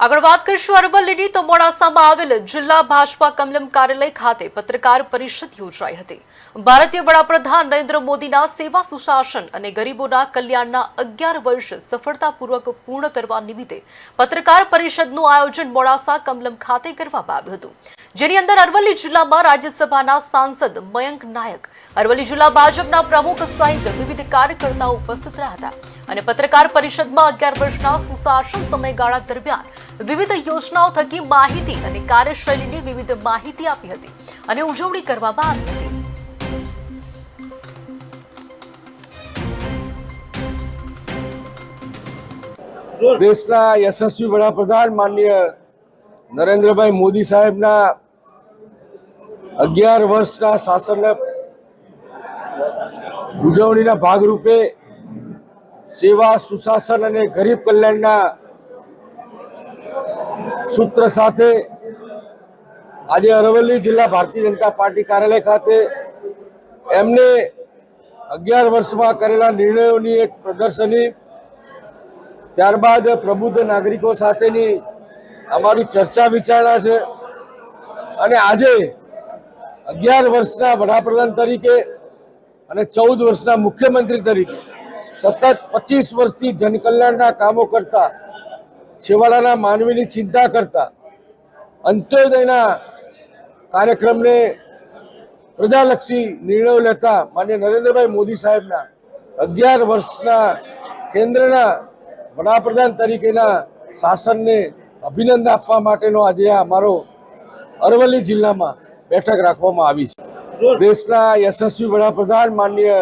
આગળ વાત કરીશું અરવલ્લીની. તો મોડાસામાં આવેલ જિલ્લા ભાજપા કમલમ કાર્યાલય ખાતે પત્રકાર પરિષદ યોજાઈ હતી. ભારતીય વડાપ્રધાન નરેન્દ્ર મોદીના સેવા સુશાસન અને ગરીબોના કલ્યાણના અગિયાર વર્ષ સફળતાપૂર્વક પૂર્ણ કરવા નિમિત્તે પત્રકાર પરિષદનું આયોજન મોડાસા કમલમ ખાતે કરવામાં આવ્યું હતું. જેની અંદર અરવલ્લી જિલ્લામાં રાજ્યસભાના સાંસદ મયંક નાયક, અરવલ્લી જિલ્લા ભાજપના પ્રમુખ સહિત વિવિધ કાર્યકર્તાઓ ઉપસ્થિત રહ્યા હતા. અને પત્રકાર પરિષદમાં અગિયાર વર્ષના સુશાસન સમયગાળા દરમિયાન વિવિધ યોજનાઓ થકી માહિતી અને કાર્યશૈલીની વિવિધ માહિતી આપી હતી અને ઉજવણી કરવામાં આવી હતી. દેશના યશસ્વી વડાપ્રધાન, માનનીય નરેન્દ્રભાઈ મોદી સાહેબના અગિયાર વર્ષના શાસનને ઉજવણીના ભાગરૂપે સેવા, સુશાસન અને ગરીબ કલ્યાણના સૂત્ર સાથે આજે અરવલ્લી જિલ્લા ભારતીય જનતા પાર્ટી કાર્યાલય ખાતે એમને અગિયાર વર્ષમાં કરેલા નિર્ણયોની એક પ્રદર્શની, ત્યારબાદ પ્રબુદ્ધ નાગરિકો સાથેની અમારી ચર્ચા વિચારણા છે. અને આજે અગિયાર વર્ષના વડાપ્રધાન તરીકે અને ચૌદ વર્ષના મુખ્યમંત્રી તરીકે સતત પચીસ વર્ષથી જનકલ્યાણના કામો કરતા, છેવાડાના માનવીની ચિંતા કરતા, અંત્યોદયના કાર્યક્રમને પ્રજાલક્ષી નિર્ણયો લેતા માન્ય નરેન્દ્રભાઈ મોદી સાહેબના અગિયાર વર્ષના કેન્દ્રના વડાપ્રધાન તરીકેના શાસનને અભિનંદન આપવા માટેનો આજે અમારો અરવલ્લી જિલ્લામાં બેઠક રાખવામાં આવી છે. દેશના યશસ્વી વડાપ્રધાન માનનીય